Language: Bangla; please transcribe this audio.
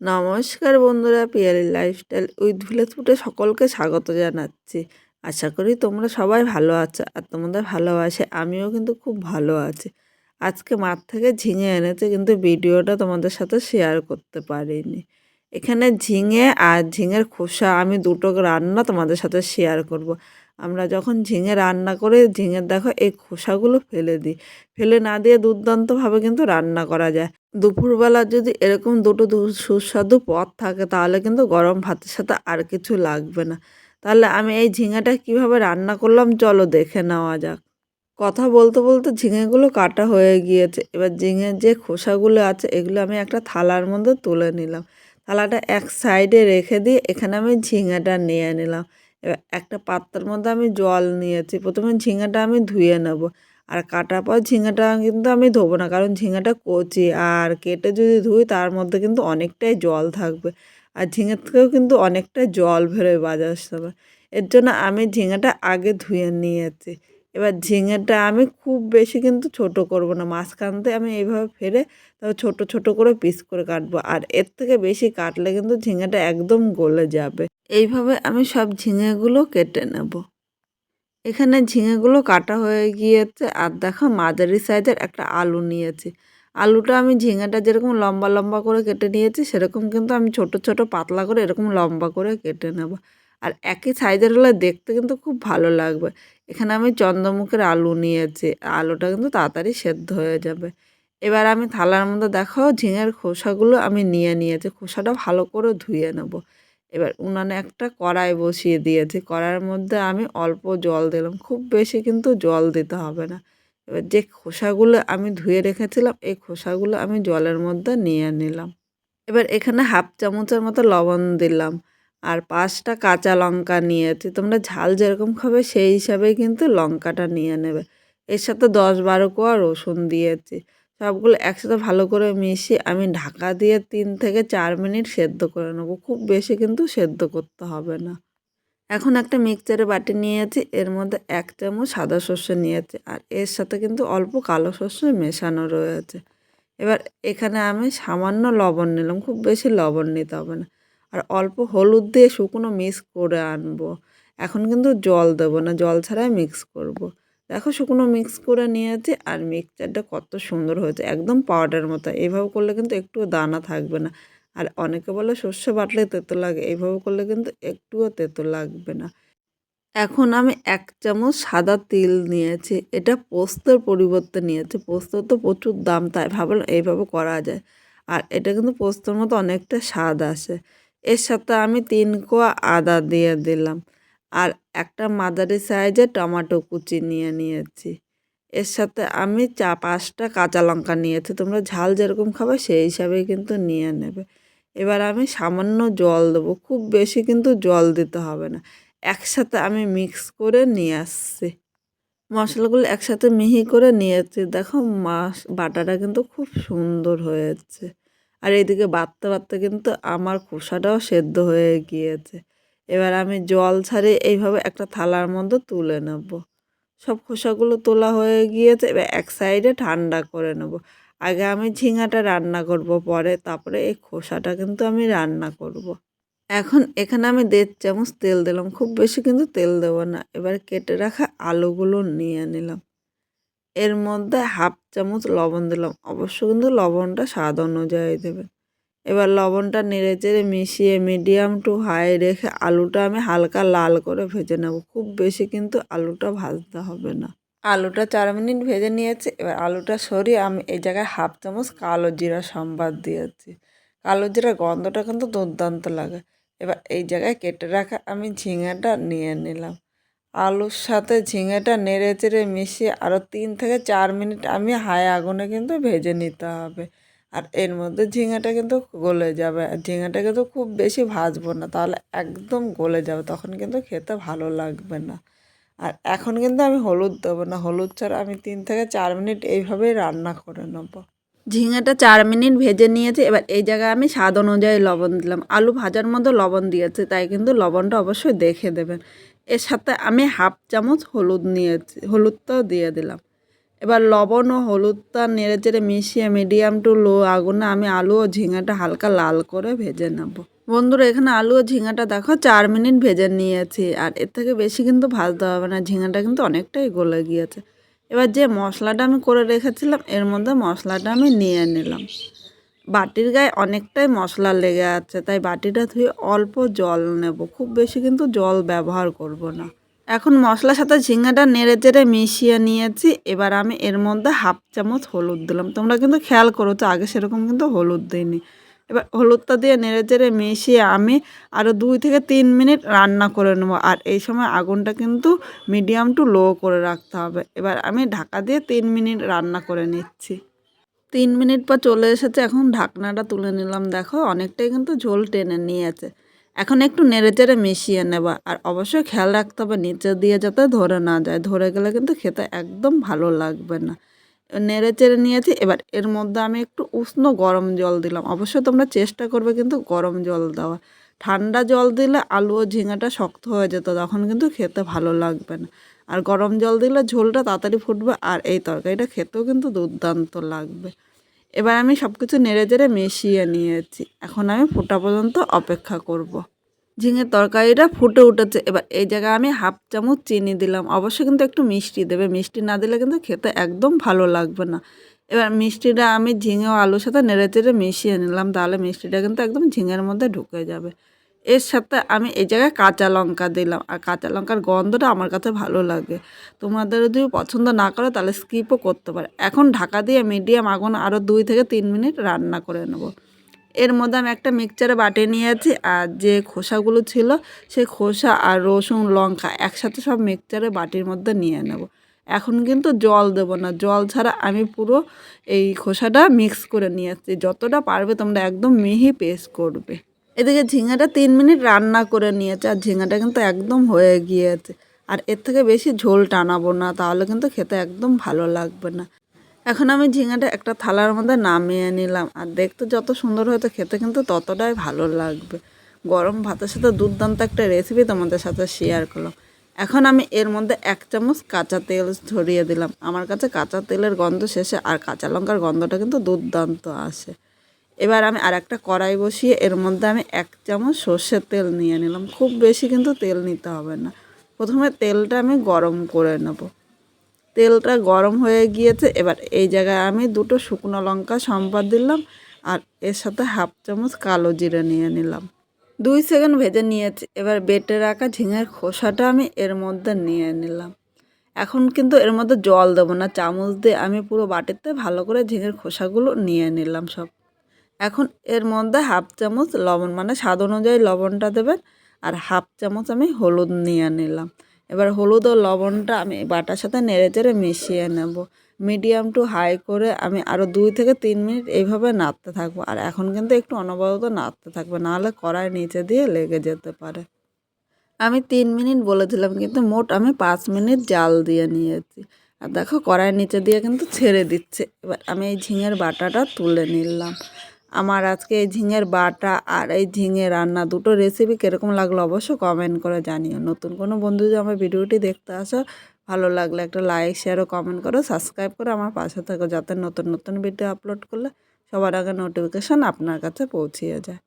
নমস্কার বন্ধুরা পিয়ালি লাইফস্টাইল উইথ ভিলেজ ফুটে সকলকে স্বাগত জানাচ্ছি। আশা করি তোমরা সবাই ভালো আছো আর তোমাদের ভালোবাসে আমিও কিন্তু খুব ভালো আছি। আজকে মাঠ থেকে ঝিঙে এনেছে কিন্তু ভিডিওটা তোমাদের সাথে শেয়ার করতে পারিনি। এখানে ঝিঙে আর ঝিঙের খোসা আমি দুটো রান্না তোমাদের সাথে শেয়ার করব। আমরা যখন ঝিঙে রান্না করে, ঝিঙের দেখো এই খোসাগুলো ফেলে দিই। ফেলে না দিয়ে দুর্দান্তভাবে কিন্তু রান্না করা যায়। দুপুরবেলা যদি এরকম দুটো সুস্বাদু পদ থাকে, তাহলে কিন্তু গরম ভাতের সাথে আর কিছু লাগবে না। তাহলে আমি এই ঝিঙেটা কীভাবে রান্না করলাম চলো দেখে নেওয়া যাক। কথা বলতে বলতে ঝিঙেগুলো কাটা হয়ে গিয়েছে। এবার ঝিঙের যে খোসাগুলো আছে, এগুলো আমি একটা থালার মধ্যে তুলে নিলাম। থালাটা এক সাইডে রেখে দিয়ে এখানে আমি ঝিঙেটা নিয়ে নিলাম। এবার একটা পাত্রের মধ্যে আমি জল নিয়েছি। প্রথমে ঝিঙেটা আমি ধুয়ে নেব। আর কাটার পর ঝিঙেটা কিন্তু আমি ধোবো না, কারণ ঝিঙেটা কচি আর কেটে যদি ধুই তার মধ্যে কিন্তু অনেকটাই জল থাকবে। আর ঝিঙের থেকেও কিন্তু অনেকটা জল বেরোয় বাজার সময় এর জন্য আমি ঝিঙেটা আগে ধুয়ে নিয়েছি। এবার ঝিঙেটা আমি খুব বেশি কিন্তু ছোট করব না মাঝখানতে আমি এইভাবে ফেরে তারপর ছোট ছোট করে পিস করে কাটবো। আর এর থেকে বেশি কাটলে কিন্তু ঝিঙেটা একদম গলে যাবে। এইভাবে আমি সব ঝিঙেগুলো কেটে নেব। এখানে ঝিঙেগুলো কাটা হয়ে গিয়েছে আর দেখো মাঝারি সাইজের একটা আলু নিয়েছি। আলুটা আমি ঝিঙেটা যেরকম লম্বা লম্বা করে কেটে নিয়েছি, সেরকম কিন্তু আমি ছোট ছোট পাতলা করে এরকম লম্বা করে কেটে নেব। আর একই সাইজের হলে দেখতে কিন্তু খুব ভালো লাগবে। এখানে আমি চন্দ্রমুখের আলু নিয়েছি, আলুটা কিন্তু তাড়াতাড়ি সেদ্ধ হয়ে যাবে। এবার আমি থালার মধ্যে দেখো ঝিঙের খোসাগুলো আমি নিয়ে নিয়েছি, খোসাটা ভালো করে ধুয়ে নেব। এবার উনানে একটা কড়াই বসিয়ে দিয়েছি। কড়াইয়ের মধ্যে আমি অল্প জল দিলাম। খুব বেশি কিন্তু জল দিতে হবে না। এবার যে খোসাগুলো আমি ধুয়ে রেখেছিলাম, এই খোসাগুলো আমি জলের মধ্যে নিয়ে নিলাম। এবার এখানে হাফ চামচের মতো লবণ দিলাম আর পাঁচটা কাঁচা লঙ্কা নিয়েছি। তোমরা ঝাল যেরকম খাবে সেই হিসাবেই কিন্তু লঙ্কাটা নিয়ে নেবে। এর সাথে দশ বারো কোয়া রসুন দিয়েছি। সবগুলো একসাথে ভালো করে মিশিয়ে আমি ঢাকা দিয়ে তিন থেকে চার মিনিট সেদ্ধ করে নেব। খুব বেশি কিন্তু সেদ্ধ করতে হবে না। এখন একটা মিক্সচারে বাটি নিয়েছি, এর মধ্যে এক চামচ সাদা শস্য নিয়েছি আর এর সাথে কিন্তু অল্প কালো শস্য মেশানো রয়েছে। এবার এখানে আমি সামান্য লবণ নিলাম, খুব বেশি লবণ নিতে হবে না। আর অল্প হলুদ দিয়ে শুকনো মিক্স করে আনব। এখন কিন্তু জল দেবো না, জল ছাড়াই মিক্স করব। দেখো শুকনো মিক্স করে নিয়েছি আর মিক্সচারটা কত সুন্দর হয়েছে, একদম পাউডার মতো। এইভাবে করলে কিন্তু একটুও দানা থাকবে না। আর অনেকে বলে শস্য বাটলে তেতো লাগে, এইভাবে করলে কিন্তু একটুও তেতো লাগবে না। এখন আমি এক চামচ সাদা তিল নিয়েছি, এটা পোস্তর পরিবর্তে নিয়েছি পোস্ত তো প্রচুর দাম, তাই ভাবলাম এইভাবে করা যায়। আর এটা কিন্তু পোস্তর মতো অনেকটা স্বাদ আসে। এর সাথে আমি তিন কোয়া আদা দিয়ে দিলাম। আর একটা মাদারি সাইজে টমাটো কুচি নিয়ে নিয়েছি। এর সাথে আমি চা, পাঁচটা কাঁচা লঙ্কা নিয়েছি। তোমরা ঝাল যেরকম খাবে, সেই হিসাবেই কিন্তু নিয়ে নেবে। এবার আমি সামান্য জল দেবো। খুব বেশি কিন্তু জল দিতে হবে না। একসাথে আমি মিক্স করে নিয়ে আসছি। মশলাগুলো একসাথে মিহি করে নিয়েছি। দেখো মাস বাটাটা কিন্তু খুব সুন্দর হয়েছে। আর এদিকে বাড়তে বাড়তে কিন্তু আমার খোসাটাও সেদ্ধ হয়ে গিয়েছে। এবার আমি জল ছাড়ে এইভাবে একটা থালার মধ্যে তুলে নেব। সব খোসাগুলো তোলা হয়ে গিয়েছে, এবার এক সাইডে ঠান্ডা করে নেব। আগে আমি ঝিঙাটা রান্না করব, পরে তারপরে এই খোসাটা কিন্তু আমি রান্না করব। এখন এখানে আমি দেড় চামচ তেল দিলাম, খুব বেশি কিন্তু তেল দেবো না। এবার কেটে রাখা আলুগুলো নিয়ে নিলাম। এর মধ্যে হাফ চামচ লবণ দিলাম। অবশ্য কিন্তু লবণটা স্বাদ অনুযায়ী দেবেন এবার লবণটা নেড়ে চেড়ে মিশিয়ে মিডিয়াম টু হাই রেখে আলুটা আমি হালকা লাল করে ভেজে নেব। খুব বেশি কিন্তু আলুটা ভাজতে হবে না। আলুটা চার মিনিট ভেজে নিয়েছি। এবার আলুটা সরিয়ে আমি এই জায়গায় হাফ চামচ কালো জিরা সম্বাদ দিয়েছি। কালো জিরা গন্ধটা কিন্তু দুর্দান্ত লাগে। এবার এই জায়গায় কেটে রাখা আমি ঝিঙেটা নিয়ে নিলাম। আলুর সাথে ঝিঙেটা নেড়ে চেড়ে মিশিয়ে আরও তিন থেকে চার মিনিট আমি হাই আগুনে কিন্তু ভেজে নিতে হবে। আর এর মধ্যে ঝিঙেটা কিন্তু গলে যাবে। আর ঝিঙেটা কিন্তু খুব বেশি ভাজবো না, তাহলে একদম গলে যাবে, তখন কিন্তু খেতে ভালো লাগবে না। আর এখন কিন্তু আমি হলুদ দেবো না, হলুদ ছাড়া আমি তিন থেকে চার মিনিট এইভাবেই রান্না করে নেব। ঝিঙেটা চার মিনিট ভেজে নিয়েছি, এবার এই জায়গায় আমি স্বাদ অনুযায়ী লবণ দিলাম। আলু ভাজার মধ্যে লবণ দিয়েছে, তাই কিন্তু লবণটা অবশ্যই দেখে দেবেন। এর সাথে আমি হাফ চামচ হলুদ নিয়েছি, হলুদটাও দিয়ে দিলাম। এবার লবণ ও হলুদটা নেড়ে চেড়ে মিশিয়ে মিডিয়াম টু লো আগুনে আমি আলু ও ঝিঙাটা হালকা লাল করে ভেজে নেব। বন্ধুরা, এখানে আলু ও ঝিঙাটা দেখো চার মিনিট ভেজে নিয়েছি আর এর থেকে বেশি কিন্তু ভাজতে হবে না, ঝিঙাটা কিন্তু অনেকটাই গলে গিয়েছে। এবার যে মশলাটা আমি করে রেখেছিলাম, এর মধ্যে মশলাটা আমি নিয়ে নিলাম। বাটির গায়ে অনেকটাই মশলা লেগে আছে, তাই বাটিটা ধুয়ে অল্প জল নেব। খুব বেশি কিন্তু জল ব্যবহার করব না। এখন মশলার সাথে ঝিঙাটা নেড়ে চেড়ে মিশিয়ে নিয়েছি। এবার আমি এর মধ্যে হাফ চামচ হলুদ দিলাম। তোমরা কিন্তু খেয়াল করো তো আগে সেরকম কিন্তু হলুদ দিইনি। এবার হলুদটা দিয়ে নেড়ে চেড়ে মিশিয়ে আমি আরও দুই থেকে তিন মিনিট রান্না করে নেব। আর এই সময় আগুনটা কিন্তু মিডিয়াম টু লো করে রাখতে হবে। এবার আমি ঢাকা দিয়ে তিন মিনিট রান্না করে নিচ্ছি। তিন মিনিট পর চলে এসেছে, এখন ঢাকনাটা তুলে নিলাম। দেখো, অনেকটাই কিন্তু ঝোল টেনে নিয়েছে। এখন একটু নেড়ে চেড়ে মিশিয়ে নেবা। আর অবশ্যই খেয়াল রাখতে হবে, নিচে দিয়ে যাতে ধরে না যায়। ধরে গেলে কিন্তু খেতে একদম ভালো লাগবে না। নেড়ে চেড়ে নিয়েছি, এবার এর মধ্যে আমি একটু উষ্ণ গরম জল দিলাম। অবশ্যই তোমরা চেষ্টা করবে কিন্তু গরম জল দেওয়া। ঠান্ডা জল দিলে আলু ও ঝিঙাটা শক্ত হয়ে যেত, তখন কিন্তু খেতে ভালো লাগবে না। আর গরম জল দিলে ঝোলটা তাড়াতাড়ি ফুটবে, আর এই তরকারিটা খেতেও কিন্তু দুর্দান্ত লাগবে। এবার আমি সব কিছু নেড়ে চেড়ে মিশিয়ে নিয়েছি। এখন আমি ফোটা পর্যন্ত অপেক্ষা করব। ঝিঙের তরকারিটা ফুটে উঠেছে। এবার এই জায়গায় আমি হাফ চামচ চিনি দিলাম। অবশ্যই কিন্তু একটু মিষ্টি দেবে। মিষ্টি না দিলে কিন্তু খেতে একদম ভালো লাগবে না। এবার মিষ্টিটা আমি ঝিঙে আলুর সাথে নেড়ে চেড়ে মিশিয়ে নিলাম। তাহলে মিষ্টিটা কিন্তু একদম ঝিঙের মধ্যে ঢুকে যাবে। এর সাথে আমি এই জায়গায় কাঁচা লঙ্কা দিলাম। আর কাঁচা লঙ্কার গন্ধটা আমার কাছে ভালো লাগে। তোমাদের যদি পছন্দ না করো, তাহলে স্কিপও করতে পারে। এখন ঢাকা দিয়ে মিডিয়াম আগুন আরও দুই থেকে তিন মিনিট রান্না করে নেব। এর মধ্যে আমি একটা মিক্সচারে বাটে নিয়েছি, আর যে খোসাগুলো ছিল, সেই খোসা আর রসুন, লঙ্কা একসাথে সব মিক্সচারে বাটির মধ্যে নিয়ে নেব। এখন কিন্তু জল দেবো না। জল ছাড়া আমি পুরো এই খোসাটা মিক্স করে নিয়েছি। যতটা পারবে তোমরা একদম মিহি পেস্ট করবে। এদিকে ঝিঙাটা তিন মিনিট রান্না করে নিয়েছে, আর ঝিঙাটা কিন্তু একদম হয়ে গিয়েছে। আর এর থেকে বেশি ঝোল টানাবো না, তাহলে কিন্তু খেতে একদম ভালো লাগবে না। এখন আমি ঝিঙাটা একটা থালার মধ্যে নামিয়ে নিলাম, আর দেখতে যত সুন্দর হয়তো খেতে কিন্তু ততটাই ভালো লাগবে। গরম ভাতের সাথে দুর্দান্ত একটা রেসিপি তোমাদের সাথে শেয়ার করলাম। এখন আমি এর মধ্যে এক চামচ কাঁচা তেল ছড়িয়ে দিলাম। আমার কাছে কাঁচা তেলের গন্ধ শেষে আর কাঁচা লঙ্কার গন্ধটা কিন্তু দুর্দান্ত আসে। এবার আমি আর একটা কড়াই বসিয়ে এর মধ্যে আমি এক চামচ সর্ষের তেল নিয়ে নিলাম। খুব বেশি কিন্তু তেল নিতে হবে না। প্রথমে তেলটা আমি গরম করে নেব। তেলটা গরম হয়ে গিয়েছে। এবার এই জায়গায় আমি দুটো শুকনো লঙ্কা সম্পাদ দিলাম আর এর সাথে হাফ চামচ কালো জিরে নিয়ে নিলাম। দুই সেকেন্ড ভেজে নিয়েছি। এবার বেটে রাখা ঝিঙের খোসাটা আমি এর মধ্যে নিয়ে নিলাম। এখন কিন্তু এর মধ্যে জল দেবো না। চামচ দিয়ে আমি পুরো বাটিতে ভালো করে ঝিঙের খোসাগুলো নিয়ে নিলাম সব। এখন এর মধ্যে হাফ চামচ লবণ মানে স্বাদ অনুযায়ী লবণটা দেবেন আর হাফ চামচ আমি হলুদ নিয়ে নিলাম। এবার হলুদ ও লবণটা আমি বাটার সাথে নেড়ে চেড়ে মিশিয়ে নেব। মিডিয়াম টু হাই করে আমি আরও দুই থেকে তিন মিনিট এইভাবে নাড়তে থাকব। আর এখন কিন্তু একটু অনবরত নাড়তে থাকবে, নাহলে কড়াই নিচে দিয়ে লেগে যেতে পারে। আমি তিন মিনিট বলেছিলাম, কিন্তু মোট আমি পাঁচ মিনিট জাল দিয়ে নিয়েছি। আর দেখো কড়াই নিচে দিয়ে কিন্তু ছেড়ে দিচ্ছে। এবার আমি এই ঝিঙের বাটাটা তুলে নিলাম। আমার আজকে এই ঝিঙের বাটা আর এই ঝিঙে রান্না দুটো রেসিপি কীরকম লাগল অবশ্য কমেন্ট করে জানিও। নতুন কোনো বন্ধু যদি আমার ভিডিওটি দেখতে আসো, ভালো লাগলে একটা লাইক শেয়ার ও কমেন্ট করো সাবস্ক্রাইব করে আমার পাশে থাকো যাতে নতুন নতুন ভিডিও আপলোড করলে সবার আগে নোটিফিকেশান আপনার কাছে পৌঁছিয়ে যায়।